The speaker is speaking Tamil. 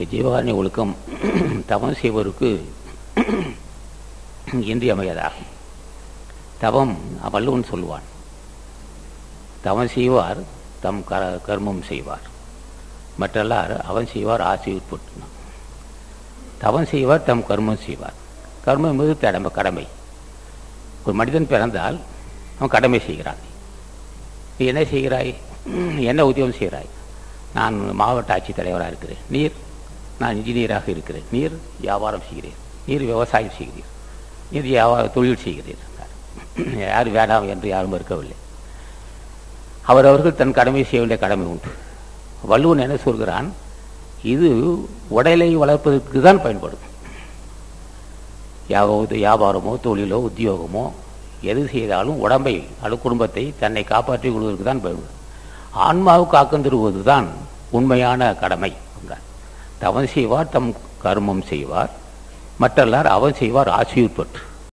இந்த ஜீவகாரணி ஒழுக்கம் தவம் செய்வருக்கு இன்றியமையதாகும். தவம் வள்ளுவன் சொல்லுவான் தவம் செய்வார் தம் க கர்மம் செய்வார். மற்றெல்லார் அவன் செய்வார் ஆசை உட்பட்டு தவம் செய்வார் தம் கர்மம் செய்வார். கர்மம் என்பது கடமை கடமை. ஒரு மனிதன் பிறந்தால் அவன் கடமை செய்கிறான். நீ என்ன செய்கிறாய்? என்ன உத்தியோகம் செய்கிறாய்? நான் மாவட்ட ஆட்சித்தலைவராக இருக்கிறேன். நீர்? நான் இன்ஜினியராக இருக்கிறேன். நீர் வியாபாரம் செய்கிறேன். நீர் விவசாயம் செய்கிறீர். நீர் வியாபார தொழில் செய்கிறீர் யார் வேண்டாம் என்று யாரும் இருக்கவில்லை அவரவர்கள் தன் கடமை செய்ய வேண்டிய கடமை உண்டு. வள்ளுவன் என்ன சொல்கிறான்? இது உடலை வளர்ப்பதற்கு தான் பயன்படும். யாவது வியாபாரமோ தொழிலோ உத்தியோகமோ எது செய்தாலும் உடம்பை அல்ல குடும்பத்தை தன்னை காப்பாற்றிக் கொள்வதற்கு தான் பயன்படும். ஆன்மாவு ஆக்கம் தருவது தான் உண்மையான கடமை. அவன் செய்வார் தம் கர்மம் செய்வார். மற்றெல்லார் அவன் செய்வார் ஆசையுட்பட்டு.